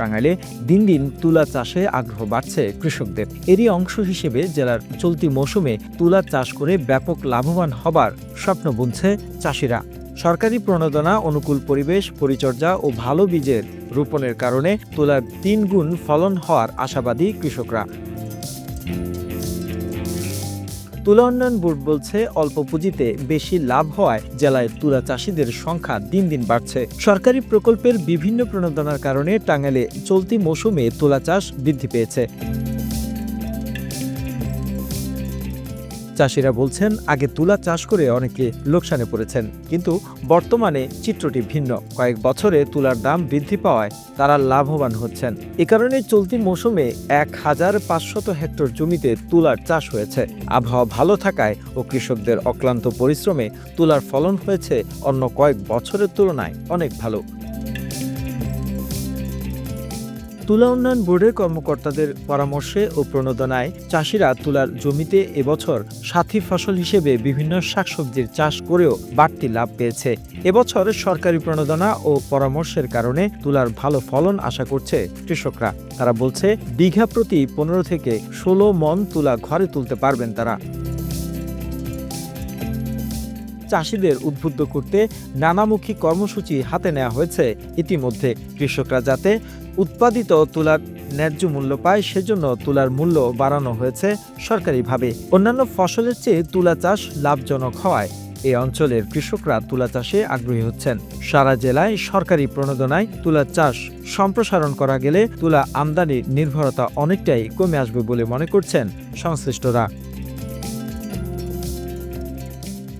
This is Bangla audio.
টাঙ্গাইলে দিন দিন তুলা চাষে আগ্রহ বাড়ছে কৃষকদের। এরই অংশ হিসেবে জেলার চলতি মৌসুমে তুলা চাষ করে ব্যাপক লাভবান হবার স্বপ্ন বুনছে চাষিরা। সরকারি প্রণোদনা, অনুকূল পরিবেশ, পরিচর্যা ও ভালো বীজের রোপণের কারণে তুলার তিন গুণ ফলন হওয়ার আশাবাদী কৃষকরা। তুলা উন্নয়ন বোর্ড বলছে অল্প পুঁজিতে বেশি লাভ হওয়ায় জেলায় তুলা চাষিদের সংখ্যা দিন দিন বাড়ছে। সরকারি প্রকল্পের বিভিন্ন প্রণোদনার কারণে টাঙ্গাইলে চলতি মৌসুমে তুলা চাষ বৃদ্ধি পেয়েছে। চাষিরা বলছেন, আগে তুলা চাষ করে অনেকে লোকসানে পড়েছেন। কিন্তু বর্তমানে চিত্রটি ভিন্ন। কয়েক বছরে তুলার দাম বৃদ্ধি পাওয়ায় তারা লাভবান হচ্ছেন। এ কারণে চলতি মৌসুমে এক হাজার পাঁচশত হেক্টর জমিতে তুলার চাষ হয়েছে। আবহাওয়া ভালো থাকায় ও কৃষকদের অক্লান্ত পরিশ্রমে তুলার ফলন হয়েছে অন্য কয়েক বছরের তুলনায় অনেক ভালো। তুলা উন্নয়ন বোর্ডের কর্মকর্তাদের পরামর্শে ও প্রণোদনায় চাষিরা তুলার জমিতে এবছর সাথী ফসল হিসেবে বিভিন্ন শাকসবজির চাষ করেও বাড়তি লাভ পেয়েছে। এবছর সরকারি প্রণোদনা ও পরামর্শের কারণে তুলার ভালো ফলন আশা করছে কৃষকরা। তারা বলছে, বিঘা প্রতি পনেরো থেকে ষোলো মন তুলা ঘরে তুলতে পারবেন তারা। চাষিদের উদ্বুদ্ধ করতে নানামুখী কর্মসূচি হাতে নেওয়া হয়েছে। ইতিমধ্যে কৃষকরা যাতে উৎপাদিত তুলার ন্যায্য মূল্য পায়, সেজন্য তুলার মূল্য বাড়ানো হয়েছে সরকারিভাবে। অন্যান্য ফসলের চেয়ে তুলা চাষ লাভজনক হওয়ায় এই অঞ্চলের কৃষকরা তুলা চাষে আগ্রহী হচ্ছেন। সারা জেলায় সরকারি প্রণোদনায় তুলা চাষ সম্প্রসারণ করা গেলে তুলা আমদানি নির্ভরতা অনেকটাই কমে আসবে বলে মনে করছেন সংশ্লিষ্টরা।